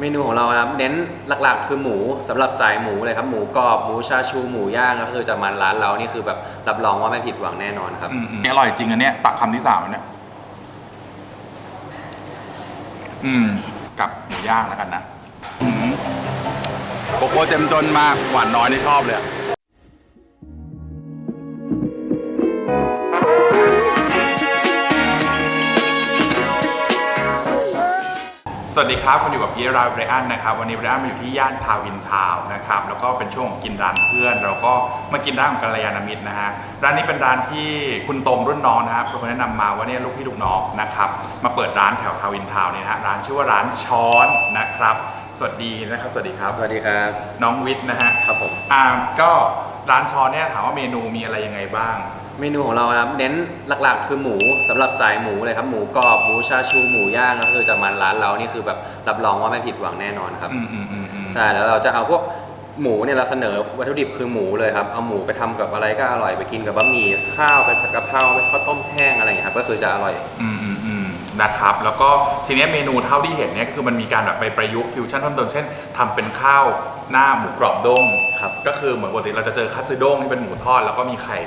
เมนูของเราครับเน้นหลักๆ คือหมูสำหรับสายหมูเลยครับหมูกรอบหมูชาชูหมูย่างก็คือจะมาร้านเรานี่คือแบบรับรองว่าไม่ผิดหวังแน่นอนครับอืมอืมอร่อยจริงอันเนี้ยตักคำที่สามแล้วเนี่ยอืม กับหมูย่างแล้วกันนะอืมโกโก้เจ็มจนมากหวานน้อยนี่ชอบเลยอะ สวัสดีครับคุณอยู่กับพี่ราเบรอันนะครับ วันนี้เบรอันมาอยู่ที่ย่านทาวินทาวน์นะครับ แล้วก็เป็นช่วงของกินร้านเพื่อน เราก็มากินร้านของกัลยาณมิตรนะฮะ ร้านนี้เป็นร้านที่คุณตรงรุ่นน้องนะครับเป็นคนแนะนำมาว่าเนี่ยลูกพี่ลูกน้องนะครับ มาเปิดร้านแถวทาวินทาวน์เนี่ยนะฮะ ร้านชื่อว่าร้านช้อนนะครับ สวัสดีนะครับ สวัสดีครับ สวัสดีครับ น้องวิทย์นะฮะ ครับผม อ่าก็ร้านช้อนเนี่ยถามว่าเมนูมีอะไรยังไงบ้าง เมนูของเราครับเน้นหลักๆ คือหมูสำหรับสายหมูเลยครับหมูกรอบหมูชาชูหมูย่างก็คือจะมาร้านเรานี่คือแบบรับรองว่าไม่ผิดหวังแน่นอนครับ อืมอืมอืมอืม ใช่แล้วเราจะเอาพวกหมูเนี่ยเราเสนอวัตถุดิบคือหมูเลยครับเอาหมูไปทำกับอะไรก็อร่อยไปกินกับบะหมี่ข้าวไปผัดกะเพราไปข้าวต้มแห้งอะไรอย่างเงี้ยครับก็คือจะอร่อย อืมอืมอืมนะครับแล้วก็ทีเนี้ยเมนูเท่าที่เห็นเนี่ยคือมันมีการแบบไปประยุกต์ฟิวชั่นเพิ่มเติมเช่นทำเป็นข้าวหน้าหมูกรอบด้งครับ ก็คือเหมือนปกติเราจะเจอคัตสึด้งที่เป็นหมูทอดแล้วก็มีไข่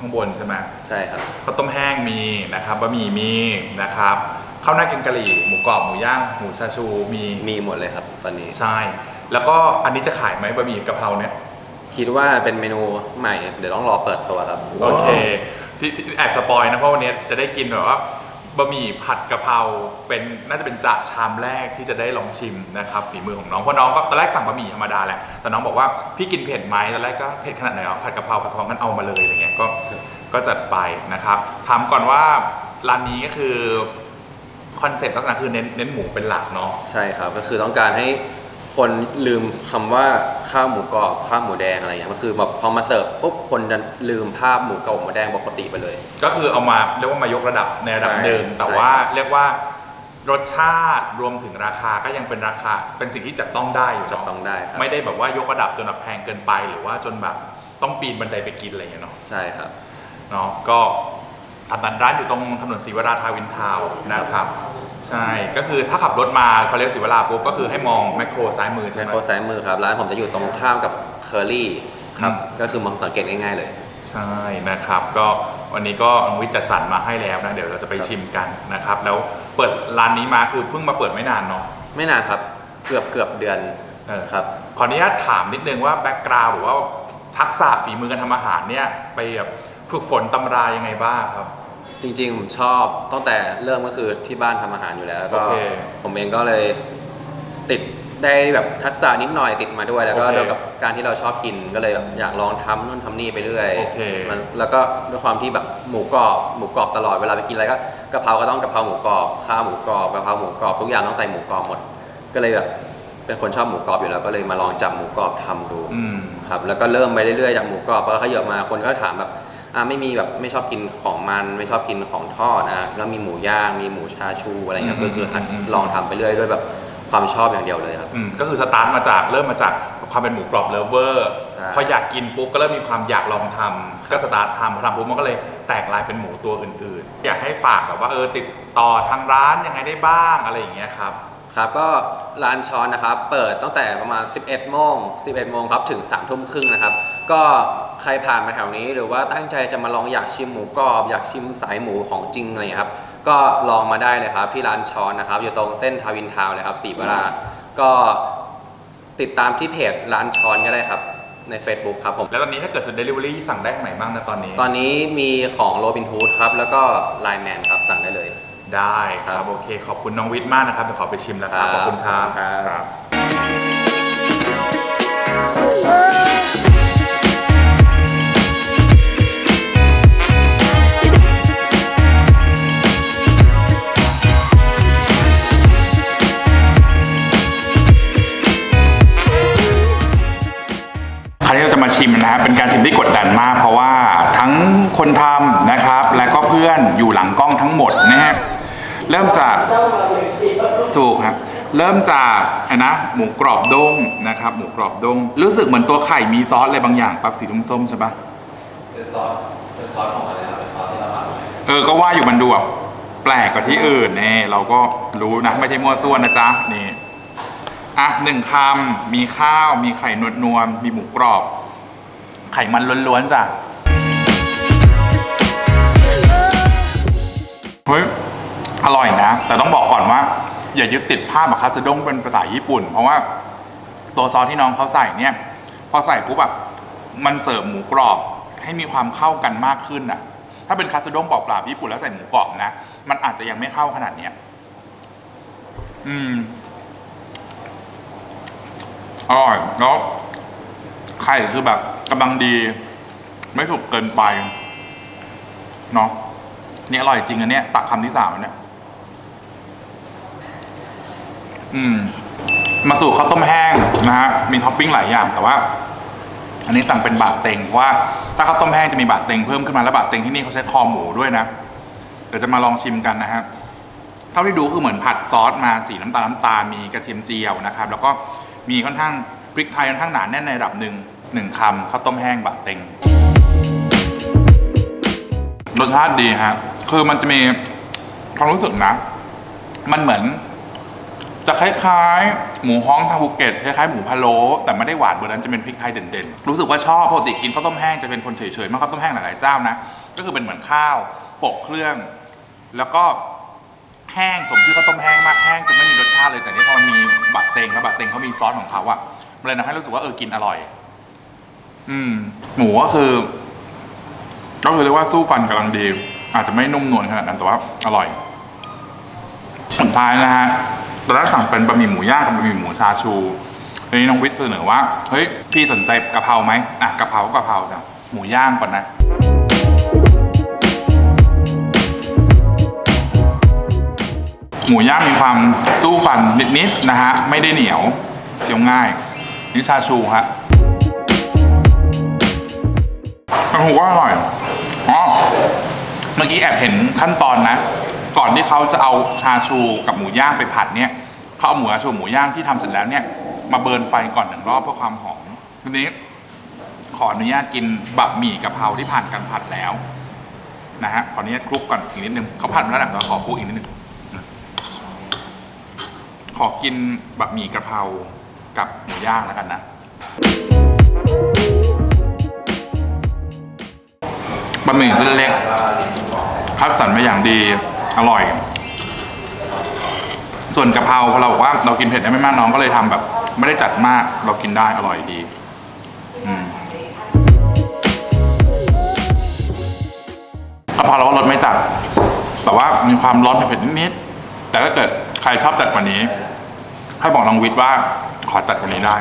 ข้างบนใช่ไหมใช่ครับข้าวต้มแห้งมีนะครับบะหมี่มีนะครับข้าวหน้าแกงกะหรี่หมูกรอบหมูย่างหมูชาชูมีมีหมดเลยครับตอนนี้ใช่ แล้วก็อันนี้จะขายไหมบะหมี่กะเพราเนี่ยคิดว่าเป็นเมนูใหม่เดี๋ยวต้องรอเปิดตัวครับโอเคที่ที่แอบสปอยนะเพราะวันนี้จะได้กินแบบว่า บะหมี่ผัดกะเพราเป็นน่าจะเป็นจะชามแรกที่จะได้ลองชิมนะครับฝีมือของน้องเพราะน้องก็ตอนแรกสั่งบะหมี่ธรรมดาแหละแต่น้องบอกว่าพี่กินเผ็ดไหมตอนแรกก็เผ็ดขนาดไหนอะผัดกะเพราผัดกะเพรางั้นเอามาเลยอะไรเงี้ยก็ก็จัดไปนะครับถามก่อนว่าร้านนี้ก็คือคอนเซ็ปต์ลักษณะคือเน้นเน้นหมูเป็นหลักเนาะใช่ครับก็คือต้องการให้ คนลืมคำว่าข้าวหมูกรอบข้าวหมูแดงอะไรอย่างเงี้ยก็คือแบบพอมาเสิร์ฟปุ๊บคนจะลืมภาพหมูกรอบหมูแดงปกติไปเลย ก็คือเอามาเรียกว่ามายกระดับในระดับใช่หนึ่งแต่ใช่ ว่าครับเรียกว่ารสชาติรวมถึงราคาก็ยังเป็นราคา เป็นสิ่งที่จับต้องได้อยู่จับเนาะต้องได้ครับไม่ได้แบบว่ายกระดับจนแบบแพงเกินไป หรือว่าจนแบบต้องปีนบันไดไปกินอะไรอย่างเงี้ยเนาะ ใช่ครับ เนาะก็อันนั้นร้านอยู่ตรงถนนศรีวราทาวินทาวน์นะครับ ใช่ ก็คือถ้าขับรถมาพอเลี้ยวศรีวราปุ๊บก็คือให้มองแมคโครซ้ายมือใช่ใช่ไหมโคซ้ายมือครับ ร้านผมจะอยู่ตรงข้ามกับเคอรี่ครับ อืม ก็คือมองสังเกตง่ายๆเลย ใช่นะครับ ก็วันนี้ก็น้องวิทย์จัดสรรมาให้แล้วนะเดี๋ยวเราจะไปครับชิมกันนะครับ แล้วเปิดร้านนี้มาคือเพิ่งมาเปิดไม่นานเนาะ ไม่นานครับ เกือบเกือบเดือนเออ ครับ ขออนุญาตถามนิดนึงว่าแบ็กกราวด์หรือว่าทักษะฝีมือการทำอาหารเนี่ย ไปแบบฝึกฝนตำรายังไงบ้างครับ จริงๆ ผมชอบตั้งแต่เริ่มก็คือที่บ้านทำอาหารอยู่แล้ว แล้วก็โอเคผมเองก็เลยติดได้แบบทักษะนิดหน่อยติดมาด้วย แล้วก็โอเคด้วยกับการที่เราชอบกินก็เลยแบบอยากลองทำนู่นทำนี่ไปเรื่อยโอเคมันแล้วก็ด้วยความที่แบบหมูกรอบหมูกรอบตลอดเวลาไปกินอะไรก็กะเพราก็ต้องกะเพราหมูกรอบข้าวหมูกรอบกะเพราหมูกรอบทุกอย่างต้องใส่หมูกรอบหมด ก็เลยแบบเป็นคนชอบหมูกรอบอยู่แล้วก็เลยมาลองจับหมูกรอบทำดู อืม ครับแล้วก็เริ่มไปเรื่อยๆจากหมูกรอบพอขยับมาคนก็ถามแบบ อ่าไม่มีแบบไม่ชอบกินของมันไม่ชอบกินของทอดอะแล้วมีหมูย่างมีหมูชาชูอะไรเงี้ยอืมก็คือหัดอืมลองทำไปเรื่อยด้วยแบบความชอบอย่างเดียวเลยครับ อืมก็คือสตาร์ทมาจากเริ่มมาจากความเป็นหมูกรอบเลฟเวอร์ ใช่ พออยากกินปุ๊บก็เริ่มมีความอยากลองทำก็สตาร์ททำพอทำปุ๊บมันก็เลยแตกลายเป็นหมูตัวอื่นๆ อยากให้ฝากแบบว่าเออติดต่อทางร้านยังไงได้บ้างอะไรอย่างเงี้ยครับ ครับก็ร้านช้อนนะครับ เปิดตั้งแต่ประมาณ 11โมง11โมงครับถึง3ทุ่มครึ่งนะครับ ก็ ใครผ่านมาแถวนี้ หรือว่าตั้งใจจะมาลองอยากชิมหมูกรอบ อยากชิมสายหมูของจริงอะไรอย่างเงี้ยครับ ก็ลองมาได้เลยครับที่ร้านช้อนนะครับ อยู่ตรงเส้นทาวินทาวน์เลยครับสีบราก็ติดตามที่เพจร้านช้อนก็ได้ครับ ใน Facebook ครับผม แล้วตอนนี้ถ้าเกิดสนเดลิเวอรี่สั่งได้ทางไหนบ้างนะตอนนี้ ตอนนี้มีของโรบิน o ูดครับ แล้วก็ไลแมนครับสั่งได้เลย ได้ครัครับ บโอเค ขอบคุณน้องวิทย์มากนะครับเดี๋ยวขอไปชิมแล้วครับครับขอบคุณครับ ครับ คร ชิมนะครับเป็นการชิมที่กดดันมาก เพราะว่าทั้งคนทำนะครับ และก็เพื่อนอยู่หลังกล้องทั้งหมดนะฮะเริ่มจากถูกครับเริ่มจากไอ้นะหมูกรอบด้งนะครับ หมูกรอบด้งรู้สึกเหมือนตัวไข่มีซอสอะไรบางอย่างปั๊บสีส้มๆใช่ปะเป็นซอสเป็นซอสของอะไรครับเป็นซอสที่เราทำเออก็ว่าอยู่มันดูแบบแปลกกว่าที่อื่นเนี่ยเราก็รู้นะไม่ใช่มั่วซั่วนะจ๊ะนี่ออะหนึ่งคำมีข้าวมีไข่นวลนวลๆมีหมูกรอบ ไขมันล้วนๆจ้ะ เฮ้ย อร่อยนะ แต่ต้องบอกก่อนว่า อย่ายึดติดภาพแบบคาสด้งเป็นภาษาญี่ปุ่น เพราะว่าตัวซอสที่น้องเขาใส่เนี่ย พอใส่ปุ๊บแบบมันเสิร์ฟหมูกรอบให้มีความเข้ากันมากขึ้นอะ ถ้าเป็นคาสด้งเปล่าๆญี่ปุ่นแล้วใส่หมูกรอบนะ มันอาจจะยังไม่เข้าขนาดเนี้ยอืมอร่อยแล้วไข่คือแบบ กำลังดี ไม่สุกเกินไปเนาะนี่อร่อยจริงอันเนี้ยตักคำที่สามอันเนี้ยอืม มาสู่ข้าวต้มแห้งนะฮะมีท็อปปิ้งหลายอย่างแต่ว่า อันนี้สั่งเป็นบาทเต็งเพราะว่าถ้าข้าวต้มแห้งจะมีบาทเต็งเพิ่มขึ้นมาแล้วบาทเต็งที่นี่เขาใช้คอหมูด้วยนะเดี๋ยวจะมาลองชิมกันนะฮะเท่าที่ดูคือเหมือนผัดซอสมาสีน้ำตาลน้ำตาลมีกระเทียมเจียวนะครับ แล้วก็มีค่อนข้างพริกไทยค่อนข้างหนาแน่นในระดับหนึ่ง หนึ่งคำข้าวต้มแห้งบะเต็งรสชาติดีฮะ คือมันจะมีความรู้สึกนะ มันเหมือน จะคล้ายๆ หมูฮ้องทางภูเก็ตคล้ายๆหมูพะโล้แต่ไม่ได้หวานเบอร์นั้นจะเป็นพริกไทยเด่นๆ รู้สึกว่าชอบปกติกินข้าวต้มแห้งจะเป็นคนเฉยๆมากข้าวต้มแห้งหลายๆเจ้านะ ก็คือเป็นเหมือนข้าวโปะเครื่อง แล้วก็แห้งสมชื่อข้าวต้มแห้งมากแห้งจนไม่มีรสชาติเลยแต่นี่พอมันมีบะเต็งแล้วบะเต็งเขามีซอสของเขาอะมันเลยทำให้รู้สึกว่าเออกินอร่อย อืม หมูก็คือก็คือเรียกว่าสู้ฟันกำลังดี อาจจะไม่นุ่มนวลขนาดนั้นแต่ว่าอร่อยสุดท้ายนะฮะตอนแรกสั่งเป็นบะหมี่หมูย่างกับบะหมี่หมูชาชูทีนี้น้องวิทย์เสนอว่าเฮ้ยพี่สนใจกะเพราไหมอะกะเพรากะเพราจ้ะหมูย่างก่อนนะหมูย่างมีความสู้ฟันนิดๆนะฮะไม่ได้เหนียวเคี้ยวง่ายนี่ชาชูฮะ มันหูว่าอร่อยอ๋อเมื่อกี้แอบเห็นขั้นตอนนะ ก่อนที่เขาจะเอาชาชูกับหมูย่างไปผัดเนี่ยเขาเอาหมูชาชูหมูย่างที่ทำเสร็จแล้วเนี่ย มาเบิร์นไฟก่อนหนึ่งรอบเพื่อความหอมทีนี้ ขออนุญาตกินบะหมี่กะเพราที่ผ่านการผัดแล้วนะฮะขออนุญาตคลุกก่อนอีกนิดนึงเขาผัดมาแล้วแหละแต่ว่าขอคลุกอีกนิดนึงขอกินบะหมี่กะเพรากับหมูย่างแล้วกันนะะหมี่เส้นเล็ก คัดสรรมาอย่างดี อร่อย ส่วนกะเพราพอเราบอกว่าเรากินเผ็ดได้ไม่มากน้องก็เลยทำแบบ ไม่ได้จัดมาก เรากินได้อร่อยดี อืมกะเพราเราก็รสไม่จัด แต่ว่ามีความร้อนเผ็ดนิดๆแต่ถ้าเกิดใครชอบจัดกว่านี้ ให้บอกน้องวิทย์ว่าขอจัดกว่านี้ได้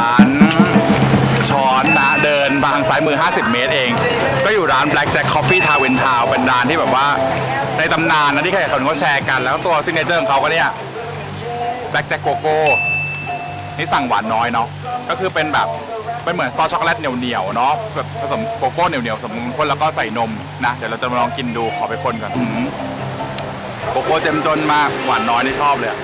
ากร้านช้อนนะเดินมาทางซ้ายมือ 50 เมตรเอง ก็อยู่ร้าน Black Jack Coffee Town Town เป็นร้านที่แบบว่าในตำนานนะที่ใครๆเขาแชร์กัน แล้วตัวซิกเนเจอร์ของเขาก็เนี่ย Black Jack Coco นี่สั่งหวานน้อยเนาะก็คือเป็นแบบเป็นเหมือนซอสช็อกโกแลตเหนียวๆเนาะแบบผสมโกโก้เหนียวๆสมคนแล้วก็ใส่นมนะเดี๋ยวเราจะมาลองกินดูขอไปคนก่อนอืมโกโก้เจ็มจนมากหวานน้อยนี่ชอบเลยอะ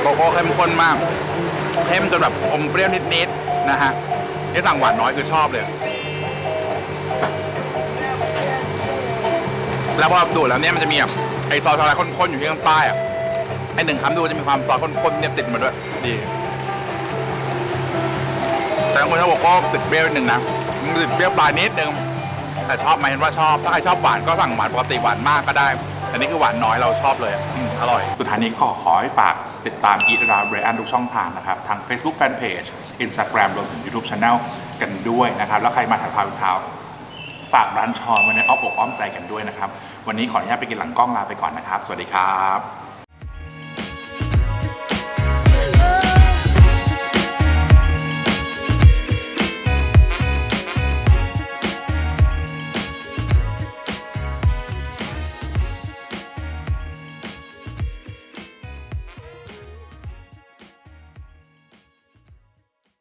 โกโก้เข้มข้นมากเข้มจนแบบอมเปรี้ยวนิดๆนะฮะนี่สั่งหวานน้อยคือชอบเลย แล้วพอดูดแล้วเนี่ยมันจะมีแบบไอซอสอกโกแลตข้นๆอยู่ที่ข้างใต้อะไอหนึ่งคำดูจะมีความซอสข้นๆเนี่ยติดมาด้วยดีแต่บางคนเขาบอกว่ติดเปรี้ยวนิดนึงนะมันติดเปรี้ยวปลายนิดนึงแต่ชอบไหมเห็นว่าชอบถ้าใครชอบหวานก็สั่งหวานปกติหวานมากก็ได้ อันนี้คือหวานน้อยเราชอบเลยอืมอร่อย สุดท้ายนี้ก็ขอให้ฝากติดตาม Eat Around Brian ทุกช่องทางนะครับ ทาง Facebook Fanpage Instagram รวมถึง YouTube Channel กันด้วยนะครับ แล้วใครมาถ่ายพาวเท้า ฝากร้านชอนไว้ในอ้อมอกอ้อมใจกันด้วยนะครับ วันนี้ขออนุญาตไปกินหลังกล้องลาไปก่อนนะครับ สวัสดีครับ